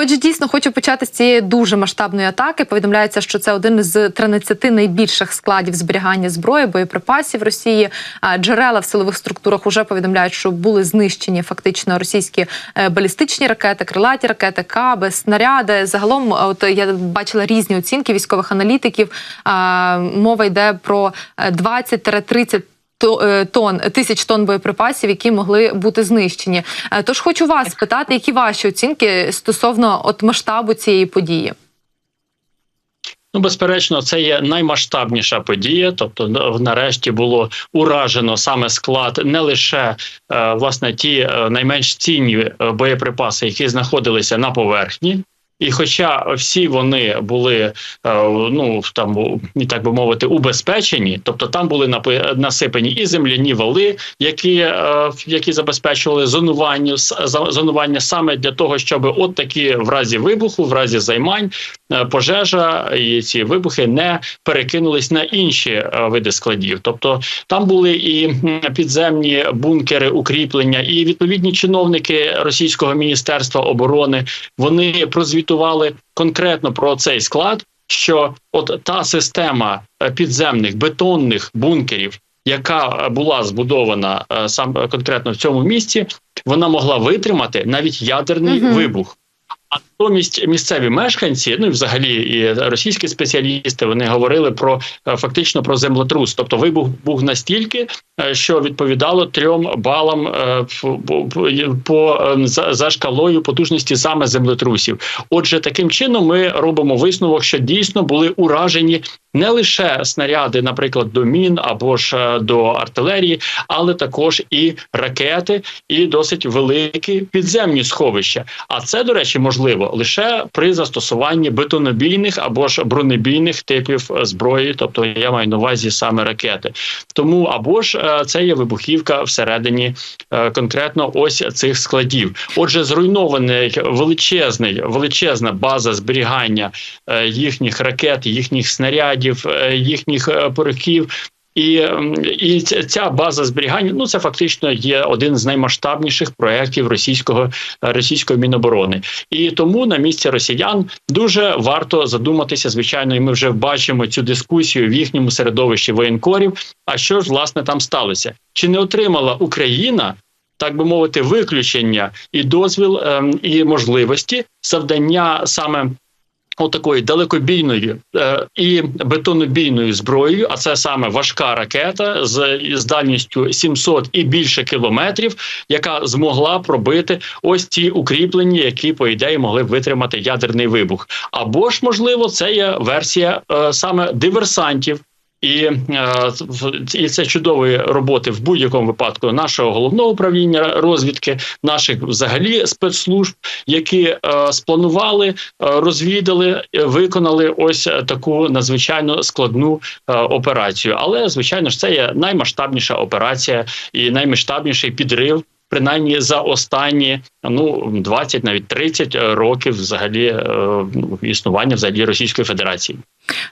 отже, дійсно хочу почати з цієї дуже масштабної атаки. Повідомляється, що це один з 13 найбільших складів зберігання зброї, боєприпасів Росії. Джерела в силових структурах вже повідомляють, що були знищені фактично російські е, балістичні ракети, крилаті ракети, каби, снаряди. Загалом, от я бачила різні оцінки військових аналітиків. Мова йде про е, 20-30 то- е, тонн тисяч тонн боєприпасів, які могли бути знищені. Е, Тож хочу вас спитати, які ваші оцінки стосовно от масштабу цієї події? Ну, безперечно, це є наймасштабніша подія. Тобто, нарешті було уражено саме склад, не лише е, власне ті е, найменш цінні е, боєприпаси, які знаходилися на поверхні. І хоча всі вони були е, ну там так би мовити убезпечені, тобто там були насипані і земляні вали, які, е, які забезпечували зонування зонування саме для того, щоб от такі в разі вибуху, в разі займань, пожежа і ці вибухи не перекинулись на інші е, види складів. Тобто там були і підземні бункери, укріплення, і відповідні чиновники російського міністерства оборони вони прозвітували конкретно про цей склад. Що от та система е, підземних бетонних бункерів, яка е, була збудована е, сам е, конкретно в цьому місці, вона могла витримати навіть ядерний Мгм. вибух. А натомість місцеві мешканці, ну і взагалі і російські спеціалісти, вони говорили про е, фактично про землетрус. Тобто вибух був настільки, що відповідало трьом балам е, по- по- по е, за, шкалою потужності саме землетрусів. Отже, таким чином ми робимо висновок, що дійсно були уражені не лише снаряди, наприклад, до мін або ж е, до артилерії, але також і ракети, і досить великі підземні сховища. А це, до речі, можливо лише при застосуванні бетонобійних або ж бронебійних типів е, зброї, тобто я маю на увазі саме ракети. Тому або ж е, це є вибухівка всередині е, конкретно ось цих складів. Отже, зруйнований величезний, величезна база зберігання е, їхніх ракет, їхніх снарядів, е, їхніх е, порохів. І, і ця- база зберігання ну це фактично є один з наймасштабніших проєктів російського російської міноборони. І тому на місці росіян дуже варто задуматися. Звичайно, і ми вже бачимо цю дискусію в їхньому середовищі воєнкорів. А що ж власне там сталося? Чи не отримала Україна? Так би мовити, виключення і дозвіл ем, і можливості завдання саме отакої далекобійної е, і бетонобійної зброєю, а це саме важка ракета з, з дальністю 700 і більше кілометрів, яка змогла пробити ось ці укріплення, які по ідеї могли б витримати ядерний вибух. Або ж можливо, це є версія е, саме диверсантів. І, е, і це чудової роботи в будь-якому випадку нашого головного управління розвідки, наших взагалі спецслужб, які е, спланували, е, розвідали, виконали ось таку надзвичайно складну операцію. Але звичайно ж, це є наймасштабніша операція і наймасштабніший підрив. Принаймні за останні ну 20, навіть 30 років взагалі е, ну, існування взагалі Російської Федерації.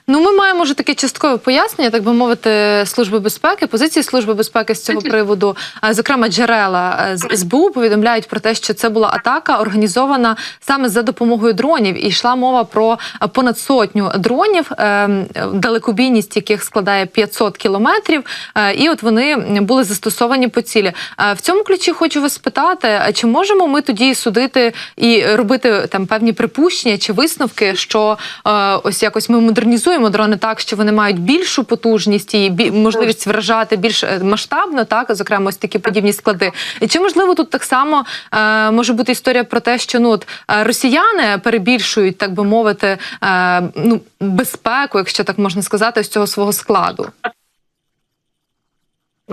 Ну, ми маємо вже таке часткове пояснення, так би мовити, служби безпеки, позиції служби безпеки з цього приводу. Зокрема, джерела е, з СБУ повідомляють про те, що це була атака організована саме за допомогою дронів. І йшла мова про е, понад сотню дронів, е, далекобійність яких складає 500 кілометрів. Е, І от вони були застосовані по цілі. Е, В цьому ключі хочу вас спитати: а чи можемо ми тоді судити і робити там певні припущення чи висновки, що е, ось якось ми модернізуємо дрони так, що вони мають більшу потужність і бі- можливість вражати більш е, масштабно, так зокрема ось такі подібні склади. І чи можливо тут так само е, може бути історія про те, що ну от е, росіяни перебільшують, так би мовити, е, ну безпеку, якщо так можна сказати, з цього свого складу?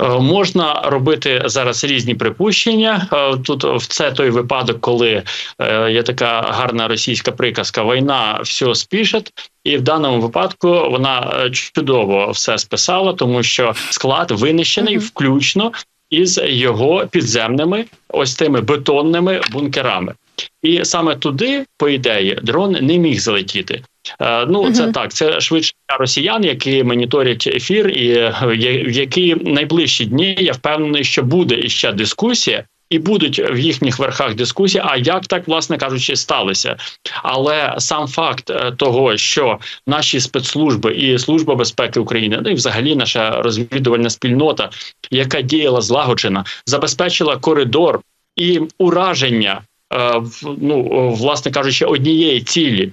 Е, Можна робити зараз різні припущення. Е, Тут в це той випадок, коли е, є така гарна російська приказка: війна все спішить, і в даному випадку вона чудово все списала, тому що склад винищений, включно із його підземними, ось тими бетонними бункерами. І саме туди, по ідеї, дрон не міг залетіти. Е, Ну, це так. Це швидше росіян, які моніторять ефір, і е, в які найближчі дні я впевнений, що буде іще дискусія І будуть в їхніх верхах дискусії, а як так, власне кажучи, сталося. Але сам факт е, того, що наші спецслужби і служба безпеки України, ну і взагалі наша розвідувальна спільнота, яка діяла злагоджена, забезпечила коридор і ураження. Е, Ну, власне кажучи, однієї цілі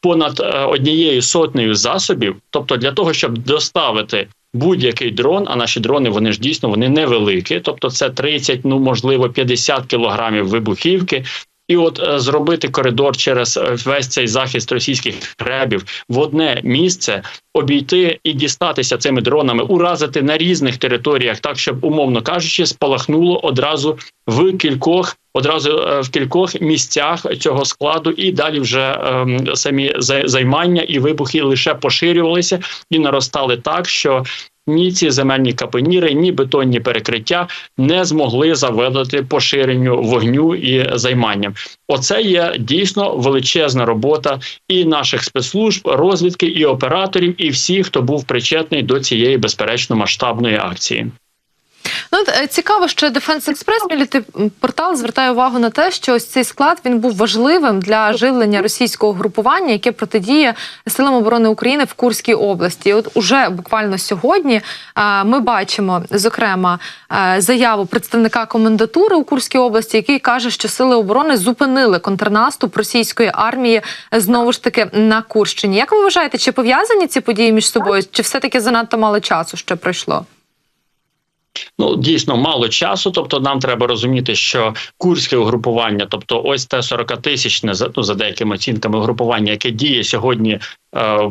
понад е, однією сотнею засобів, тобто для того, щоб доставити будь-який дрон, а наші дрони вони ж дійсно вони невеликі, тобто це 30, ну можливо, 50 кілограмів вибухівки. І от е, зробити коридор через е, весь цей захист російських ребів в одне місце, обійти і дістатися цими дронами, уразити на різних територіях, так щоб, умовно кажучи, спалахнуло одразу в кількох, одразу е, в кількох місцях цього складу, і далі вже ем, самі за- займання і вибухи лише поширювалися і наростали так, що ні ці земельні капоніри, ні бетонні перекриття не змогли завадити поширенню вогню і займанням. Оце є дійсно величезна робота і наших спецслужб, розвідки, і операторів, і всіх, хто був причетний до цієї безперечно масштабної акції. Ну е, цікаво, що Defense Express, міліти портал звертає увагу на те, що ось цей склад він був важливим для живлення російського групування, яке протидіє силам оборони України в Курській області. І От уже буквально сьогодні е, ми бачимо зокрема заяву представника комендатури у Курській області, який каже, що сили оборони зупинили контрнаступ російської армії е, знову ж таки на Курщині. Як ви вважаєте, чи пов'язані ці події між собою, чи все таки занадто мало часу ще пройшло? Ну дійсно мало часу. Тобто, нам треба розуміти, що курське угрупування, тобто ось те 40-тисячне, за ну за деякими оцінками угрупування, яке діє сьогодні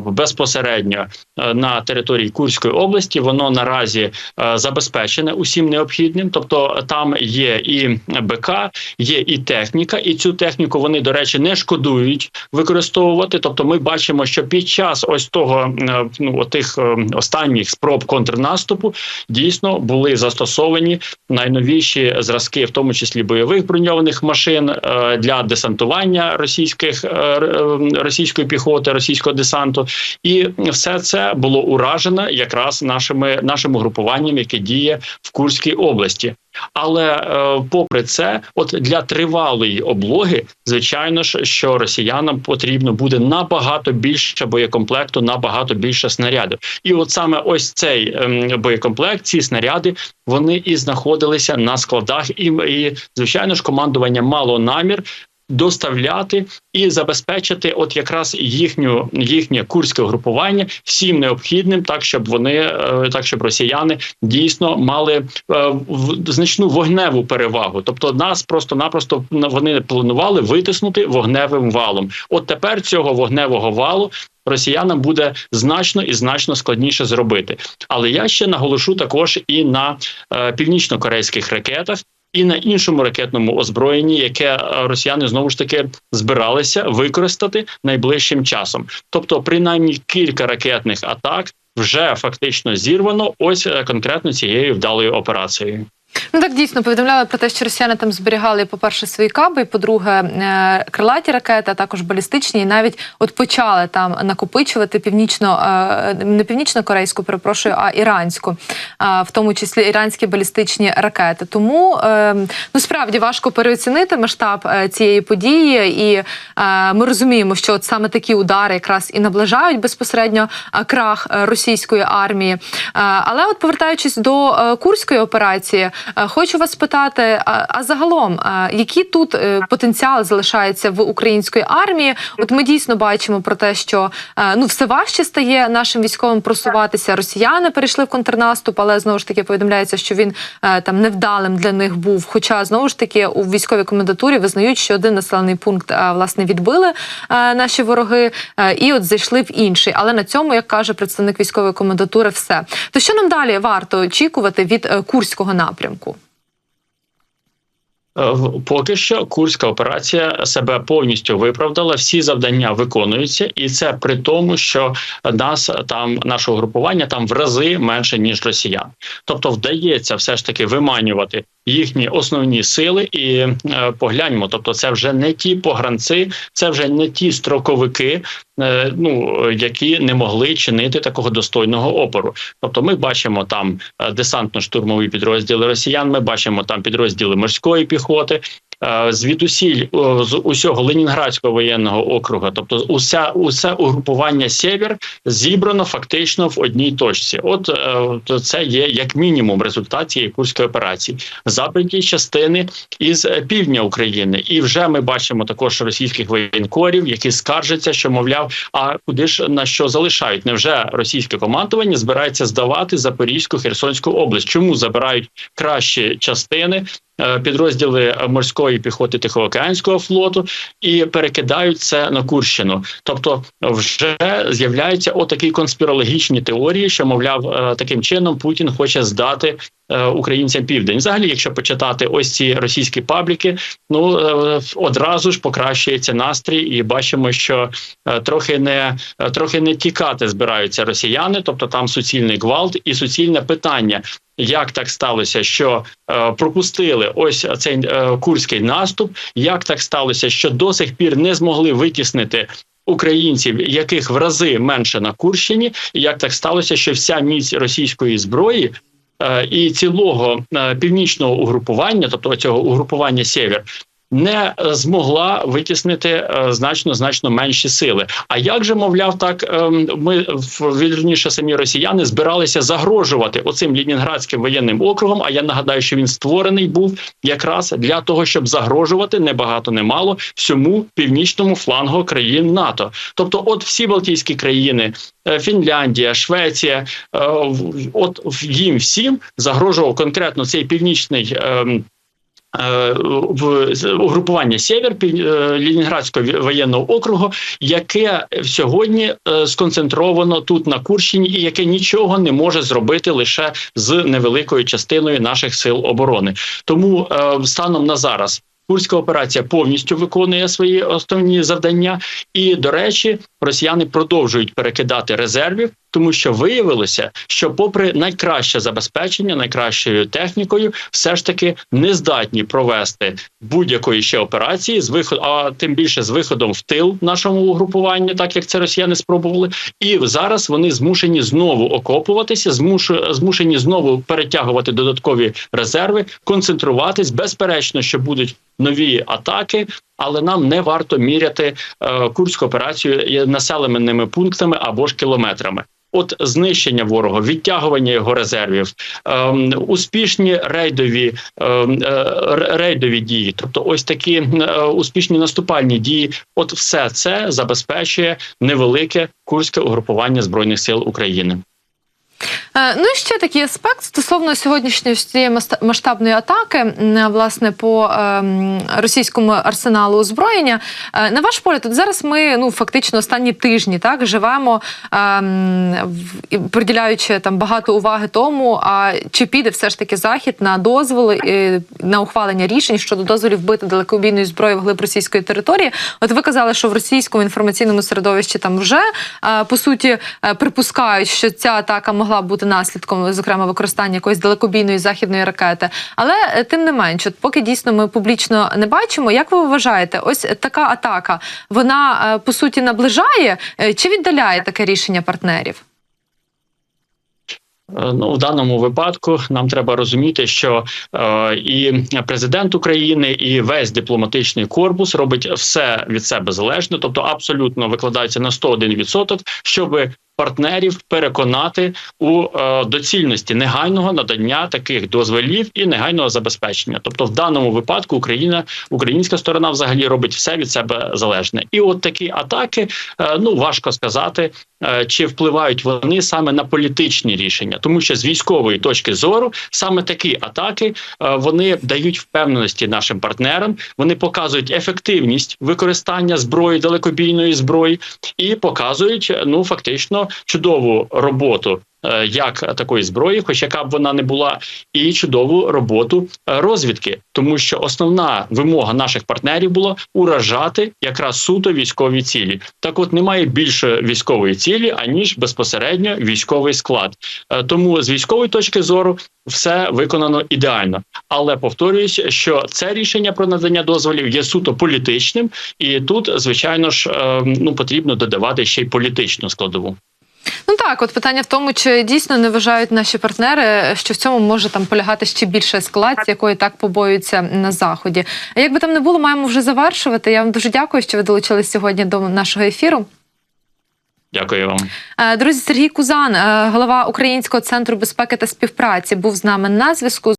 безпосередньо е, на території Курської області, воно наразі е, забезпечене усім необхідним. Тобто там є і БК, є і техніка, і цю техніку вони, до речі, не шкодують використовувати. Тобто, ми бачимо, що під час ось того е, ну тих останніх спроб контрнаступу дійсно були застосовані найновіші зразки, в тому числі бойових броньованих машин е, для десантування російських е, е, російської піхоти, російського десанту, і все це було уражено якраз нашими нашим угрупуванням, яке діє в Курській області. Але е, попри це, от для тривалої облоги, звичайно ж, що росіянам потрібно буде набагато більше боєкомплекту, набагато більше снарядів. І от саме ось цей ем, боєкомплект, ці снаряди, вони і знаходилися на складах, і, і звичайно ж, командування мало намір. Доставляти і забезпечити, от якраз їхню їхнє курське групування всім необхідним, так щоб вони е, так, щоб росіяни дійсно мали е, значну вогневу перевагу. Тобто, нас просто-напросто вони планували витиснути вогневим валом. От тепер цього вогневого валу росіянам буде значно і значно складніше зробити. Але я ще наголошу також і на е, північно-корейських ракетах. І на іншому ракетному озброєнні, яке е, росіяни знову ж таки збиралися використати найближчим часом. Тобто, принаймні кілька ракетних атак вже фактично зірвано. Ось е, конкретно цією вдалою операцією. Ну так дійсно повідомляли про те, що росіяни там зберігали, по-перше, свої каби, і, по-друге, е, крилаті ракети, а також балістичні, і навіть от почали там накопичувати північно е, не північно-корейську, перепрошую, а іранську, а, в тому числі іранські балістичні ракети. Тому е, ну справді важко переоцінити масштаб е, цієї події, і е, ми розуміємо, що от саме такі удари якраз і наближають безпосередньо е, крах е, російської армії. Е, Але от повертаючись до е, курської операції, е, хочу вас спитати: а, а загалом, е, який тут е, потенціал залишається в української армії? От ми дійсно бачимо про те, що е, ну все важче стає нашим військовим просуватися. Росіяни перейшли в контрнаступ, але знову ж таки повідомляється, що він е, там невдалим для них був. Хоча знову ж таки у військовій комендатурі визнають, що один населений пункт е, власне відбили е, наші вороги, е, і от зайшли в інший. Але на цьому, як каже представник військової комендатури, все. То що нам далі варто очікувати від е, курського напрямку? Е, в- Поки що курська операція себе повністю виправдала. Всі завдання виконуються, і це при тому, що нас там наше угрупування там в рази менше ніж росіян. Тобто вдається все ж таки виманювати їхні основні сили і е, погляньмо. Тобто, це вже не ті погранці, це вже не ті строковики, е, ну які не могли чинити такого достойного опору. Тобто, ми бачимо там е, десантно-штурмові підрозділи росіян. Ми бачимо там підрозділи морської піхоти. Е, Звідусіль з усього Ленінградського воєнного округу, тобто уся усе угрупування Сєвєр зібрано фактично в одній точці. От е, це є як мінімум результат цієї курської операції. Западні частини із е, півдня України, і вже ми бачимо також російських воєнкорів, які скаржаться, що мовляв, а куди ж на що залишають? Невже російське командування збирається здавати Запорізьку Херсонську область? Чому забирають кращі частини? Е, Підрозділи морської піхоти Тихоокеанського флоту і перекидають це на Курщину. Тобто, вже з'являються отакі конспірологічні теорії, що мовляв, е, таким чином Путін хоче здати українцям південь. Взагалі, якщо почитати ось ці російські пабліки, ну е, одразу ж покращується настрій, і бачимо, що е, трохи не е, трохи не тікати збираються росіяни, тобто там суцільний гвалт і суцільне питання. Як так сталося, що е, пропустили ось цей е, курський наступ? Як так сталося, що до сих пір не змогли витіснити українців, яких в рази менше на Курщині? Як так сталося, що вся міць російської зброї е, і цілого е, північного угрупування, тобто цього угрупування Сєвєр, не змогла витіснити е, значно значно менші сили. А як же мовляв, так ем, ми вірніше самі росіяни збиралися загрожувати оцим Ленінградським воєнним округом? А я нагадаю, що він створений був якраз для того, щоб загрожувати не багато, не всьому північному флангу країн НАТО. Тобто, от всі Балтійські країни, е, Фінляндія, Швеція, е, от їм всім загрожував конкретно цей північний. Е, в угрупування Сєвєр е, Ленінградського ві- воєнного округу, яке сьогодні е, сконцентровано тут на Курщині, і яке нічого не може зробити лише з невеликою частиною наших сил оборони. Тому станом на зараз. Курська операція повністю виконує свої основні завдання, і до речі, росіяни продовжують перекидати резервів, тому що виявилося, що, попри найкраще забезпечення, найкращою технікою, все ж таки не здатні провести будь-якої ще операції з виход, а тим більше з виходом в тил нашому угрупуванню, так як це росіяни спробували. І зараз вони змушені знову окопуватися, змушені знову перетягувати додаткові резерви, концентруватись. Безперечно, що будуть нові атаки. Але нам не варто міряти е, курську операцію населеними пунктами або ж кілометрами. От знищення ворога, відтягування його резервів, ем, успішні рейдові ем, е, рейдові дії, тобто ось такі е, успішні наступальні дії. От все це забезпечує невелике курське угрупування збройних сил України. Е, Ну і ще такий аспект стосовно сьогоднішньої цієї масштабної атаки, власне, по ем, російському арсеналу озброєння. Е, На ваш погляд, тут зараз ми ну фактично останні тижні так живемо, ем, приділяючи там багато уваги тому, а чи піде все ж таки захід на дозволи е, на ухвалення рішень щодо дозволів вбити далекобійної зброї вглиб російської території. От ви казали, що в російському інформаційному середовищі там вже по суті припускають, що ця атака могла бути наслідком, зокрема, використання якоїсь далекобійної західної ракети. Але е, тим не менш, от поки дійсно ми публічно не бачимо, як ви вважаєте, ось така атака вона е, по суті наближає е, чи віддаляє таке рішення партнерів? Ну, в даному випадку нам треба розуміти, що е, і президент України, і весь дипломатичний корпус робить все від себе залежне, тобто абсолютно викладається на 101%, щоб партнерів переконати у е, доцільності негайного надання таких дозволів і негайного забезпечення. Тобто, в даному випадку Україна, українська сторона взагалі робить все від себе залежне. І от такі атаки, е, ну важко сказати, чи впливають вони саме на політичні рішення, тому що з військової точки зору саме такі атаки е, вони дають впевненості нашим партнерам, вони показують ефективність використання зброї далекобійної зброї і показують ну фактично чудову роботу е, як такої зброї, хоч яка б вона не була, і чудову роботу е, розвідки, тому що основна вимога наших партнерів була уражати якраз суто військові цілі. Так, от немає більше військової цілі аніж безпосередньо військовий склад. Е, Тому з військової точки зору все виконано ідеально. Але повторююсь, що це рішення про надання дозволів є суто політичним, і тут, звичайно ж, е, ну потрібно додавати ще й політичну складову. Ну так, от питання в тому, чи дійсно не вважають наші партнери, що в цьому може там полягати ще більша ескалація, якої так побоюються на заході. А як би там не було, маємо вже завершувати. Я вам дуже дякую, що ви долучились сьогодні до нашого ефіру. Дякую вам. Е, Друзі, Сергій Кузан, е, голова Українського центру безпеки та співпраці, був з нами на зв'язку.